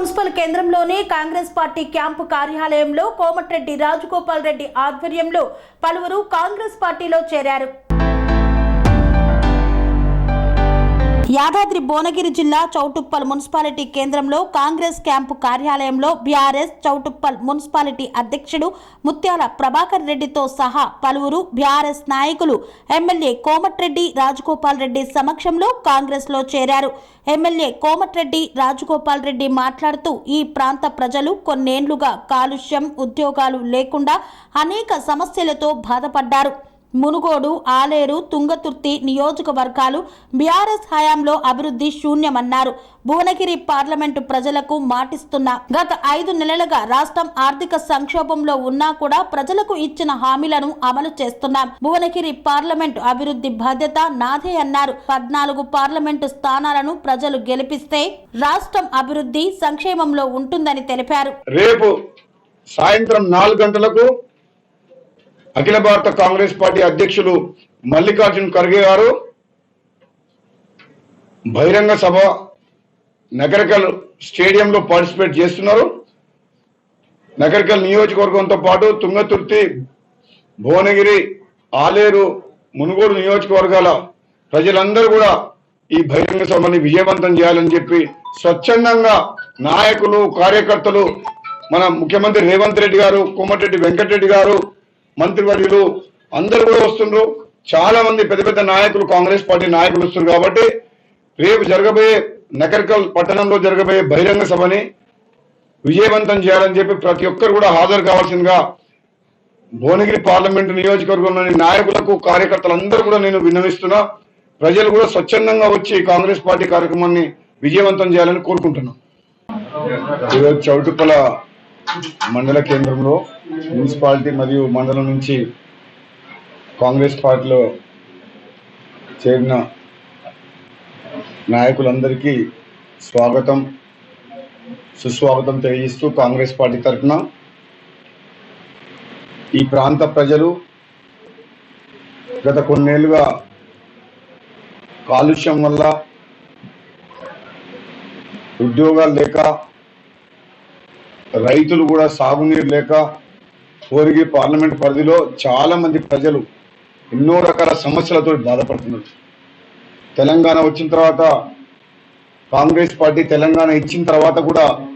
Municipal కేంద్రంలోని Congress party camp కార్యాలయంలో కోమటిరెడ్డి రాజగోపాల్ రెడ్డి ఆధ్వర్యంలో పలువురు కాంగ్రెస్ పార్టీలో చేరారు. యాదాద్రి భువనగిరి జిల్లా చౌటుప్పల్ మున్సిపాలిటీ కేంద్రంలో కాంగ్రెస్ క్యాంపు కార్యాలయంలో బీఆర్ఎస్ చౌటుప్పల్ మున్సిపాలిటీ అధ్యక్షుడు ముత్యాల ప్రభాకర్ రెడ్డితో సహా పలువురు బీఆర్ఎస్ నాయకులు ఎమ్మెల్యే కోమటిరెడ్డి రాజగోపాల్ రెడ్డి సమక్షంలో కాంగ్రెస్లో చేరారు. ఎమ్మెల్యే కోమటిరెడ్డి రాజగోపాల్ రెడ్డి మాట్లాడుతూ ఈ ప్రాంత ప్రజలు కొన్నేండ్లుగా కాలుష్యం ఉద్యోగాలు లేకుండా అనేక సమస్యలతో బాధపడ్డారు. మునుగోడు ఆలేరు తుంగతుర్తి నియోజకవర్గాలు బీఆర్ఎస్ హయాంలో అభివృద్ధి శూన్యమన్నారు. భువనగిరి పార్లమెంటు ప్రజలకు మాటిస్తున్న గత ఐదు నెలలుగా రాష్ట్రం ఆర్థిక సంక్షోభంలో ఉన్నా కూడా ప్రజలకు ఇచ్చిన హామీలను అమలు చేస్తున్నాం. భువనగిరి పార్లమెంటు అభివృద్ధి బాధ్యత నాదే అన్నారు. పద్నాలుగు పార్లమెంటు స్థానాలను ప్రజలు గెలిపిస్తే రాష్ట్రం అభివృద్ధి సంక్షేమంలో ఉంటుందని తెలిపారు. రేపు సాయంత్రం నాలుగు గంటలకు అఖిల భారత కాంగ్రెస్ పార్టీ అధ్యక్షులు మల్లికార్జున్ ఖర్గే గారు బహిరంగ సభ నగరకల్ స్టేడియంలో పార్టిసిపేట్ చేస్తున్నారు. నగరకల్ నియోజకవర్గంతో పాటు తుంగతుర్తి భువనగిరి ఆలేరు మునుగోడు నియోజకవర్గాల ప్రజలందరూ కూడా ఈ బహిరంగ సభని విజయవంతం చేయాలని చెప్పి స్వచ్ఛందంగా నాయకులు కార్యకర్తలు మన ముఖ్యమంత్రి రేవంత్ రెడ్డి గారు కోమటిరెడ్డి వెంకటరెడ్డి గారు మంత్రివర్యులు అందరూ కూడా వస్తుండ్రు. చాలా మంది పెద్ద పెద్ద నాయకులు కాంగ్రెస్ పార్టీ నాయకులు వస్తున్నారు కాబట్టి రేపు జరగబోయే నకర్కల్ పట్టణంలో జరగబోయే బహిరంగ సభని విజయవంతం చేయాలని చెప్పి ప్రతి ఒక్కరు కూడా హాజరు కావాల్సిందిగా భువనగిరి పార్లమెంటు నియోజకవర్గంలోని నాయకులకు కార్యకర్తలందరూ కూడా నేను విన్నవిస్తున్నా. ప్రజలు కూడా స్వచ్ఛందంగా వచ్చి కాంగ్రెస్ పార్టీ కార్యక్రమాన్ని విజయవంతం చేయాలని కోరుకుంటున్నాను. ఈరోజు చౌటుప్పల మండల కేంద్రంలో మున్సిపాలిటీ మరియు మండలం నుంచి కాంగ్రెస్ పార్టీలో చేరిన నాయకులందరికీ స్వాగతం సుస్వాగతం తెలియజేస్తూ కాంగ్రెస్ పార్టీ తరఫున ఈ ప్రాంత ప్రజలు గత కొన్నేళ్ళుగా కాలుష్యం వల్ల ఉద్యోగాలు లేక రైతులు కూడా సాగునీరు లేక కోరిగి పార్లమెంట్ పరిధిలో చాలా మంది ప్రజలు ఎన్నో రకాల సమస్యలతో బాధపడుతున్నారు. తెలంగాణ వచ్చిన తర్వాత కాంగ్రెస్ పార్టీ తెలంగాణ ఇచ్చిన తర్వాత కూడా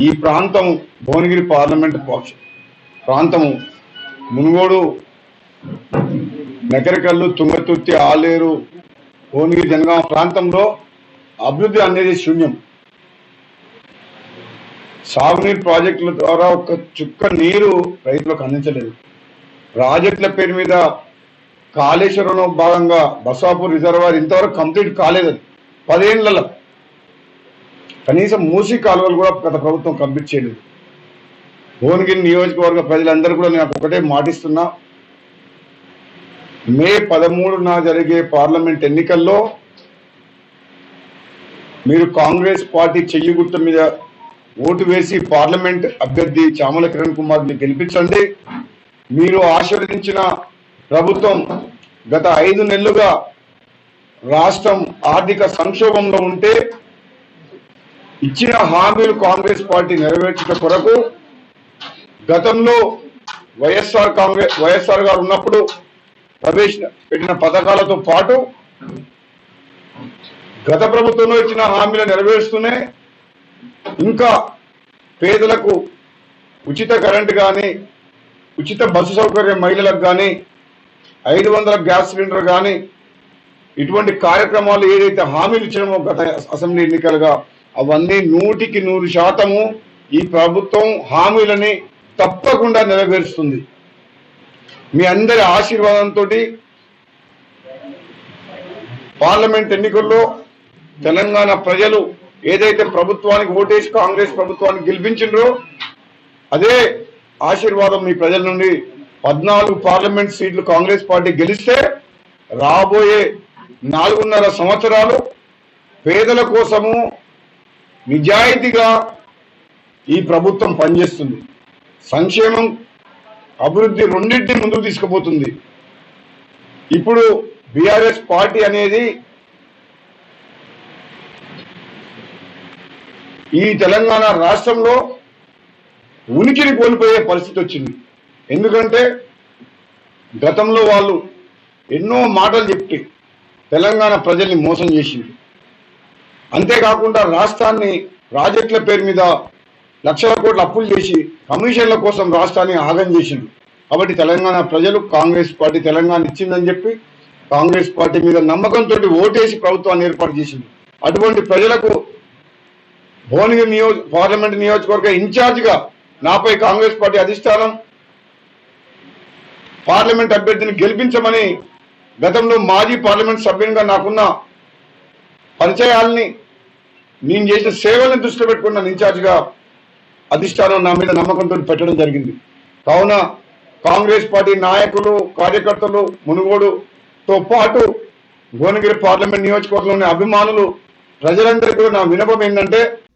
ఈ ప్రాంతం భువనగిరి పార్లమెంట్ పక్ష- ప్రాంతము మునుగోడు నగరకల్లు తుంగతుర్తి ఆలేరు భువనగిరి జనగామ ప్రాంతంలో అభివృద్ధి అనేది శూన్యం. సాగునీరు ప్రాజెక్టుల ద్వారా ఒక చుక్క నీరు రైతులకు అందించలేదు. ప్రాజెక్టుల పేరు మీద కాళేశ్వరంలో భాగంగా బసాపూర్ రిజర్వాయర్ ఇంతవరకు కంప్లీట్ కాలేదు అది. పదేళ్ళలో కనీసం మూసి కాలువలు కూడా గత ప్రభుత్వం కంప్లీట్ చేయలేదు. భువనగిరి నియోజకవర్గ ప్రజలందరూ కూడా నేను ఒకటే మాటిస్తున్నా. మే పదమూడున జరిగే పార్లమెంట్ ఎన్నికల్లో మీరు కాంగ్రెస్ పార్టీ చెయ్యి గుర్తు మీద ఓటు వేసి పార్లమెంట్ అభ్యర్థి చామల కిరణ్ కుమార్ని గెలిపించండి. మీరు ఆశీర్వదించిన ప్రభుత్వం గత ఐదు నెలలుగా రాష్ట్రం ఆర్థిక సంక్షోభంలో ఉంటే ఇచ్చిన హామీలు కాంగ్రెస్ పార్టీ నెరవేర్చిన కొరకు గతంలో వైఎస్ఆర్ కాంగ్రెస్ వైఎస్ఆర్ గారు ఉన్నప్పుడు ప్రవేశ పెట్టిన పథకాలతో పాటు గత ప్రభుత్వంలో ఇచ్చిన హామీలు నెరవేరుస్తూనే ఇంకా పేదలకు ఉచిత కరెంట్ కానీ ఉచిత బస్సు సౌకర్యం మహిళలకు కానీ ఐదు వందల గ్యాస్ సిలిండర్ కానీ ఇటువంటి కార్యక్రమాలు ఏదైతే హామీలు ఇచ్చినామో గత అసెంబ్లీ ఎన్నికలుగా అవన్నీ నూటికి నూరు శాతము ఈ ప్రభుత్వం హామీలని తప్పకుండా నెరవేరుస్తుంది. మీ అందరి ఆశీర్వాదంతో పార్లమెంట్ ఎన్నికల్లో తెలంగాణ ప్రజలు ఏదైతే ప్రభుత్వానికి ఓటేసి కాంగ్రెస్ ప్రభుత్వానికి గెలిపించిండ్రో అదే ఆశీర్వాదం మీ ప్రజల నుండి. పద్నాలుగు పార్లమెంట్ సీట్లు కాంగ్రెస్ పార్టీ గెలిస్తే రాబోయే నాలుగున్నర సంవత్సరాలు పేదల కోసము నిజాయితీగా ఈ ప్రభుత్వం పనిచేస్తుంది. సంక్షేమం అభివృద్ధి రెండింటిని ముందుకు తీసుకుపోతుంది. ఇప్పుడు బీఆర్ఎస్ పార్టీ అనేది ఈ తెలంగాణ రాష్ట్రంలో ఉనికిని కోల్పోయే పరిస్థితి వచ్చింది. ఎందుకంటే గతంలో వాళ్ళు ఎన్నో మాటలు చెప్పి తెలంగాణ ప్రజల్ని మోసం చేసింది అంతేకాకుండా రాష్ట్రాన్ని ప్రాజెక్టుల పేరు మీద లక్షల కోట్ల అప్పులు చేసి కమిషన్ల కోసం రాష్ట్రాన్ని ఆగం చేసింది కాబట్టి తెలంగాణ ప్రజలు కాంగ్రెస్ పార్టీ తెలంగాణ ఇచ్చిందని చెప్పి కాంగ్రెస్ పార్టీ మీద నమ్మకంతో ఓటేసి ప్రభుత్వాన్ని ఏర్పాటు చేసింది అటువంటి ప్రజలకు భువనగిరి నియోజ పార్లమెంట్ నియోజకవర్గ ఇన్ఛార్జిగా నాపై కాంగ్రెస్ పార్టీ అధిష్టానం పార్లమెంట్ అభ్యర్థిని గెలిపించమని గతంలో మాజీ పార్లమెంట్ సభ్యునిగా నాకున్న పరిచయాల్ని నేను చేసిన సేవలను దృష్టిలో పెట్టుకున్న ఇన్ఛార్జిగా అధిష్టానం నా మీద నమ్మకంతో పెట్టడం జరిగింది. కావున కాంగ్రెస్ పార్టీ నాయకులు కార్యకర్తలు మునుగోడుతో పాటు భువనగిరి పార్లమెంట్ నియోజకవర్గంలోని అభిమానులు ప్రజలందరికీ కూడా నా వినపం ఏంటంటే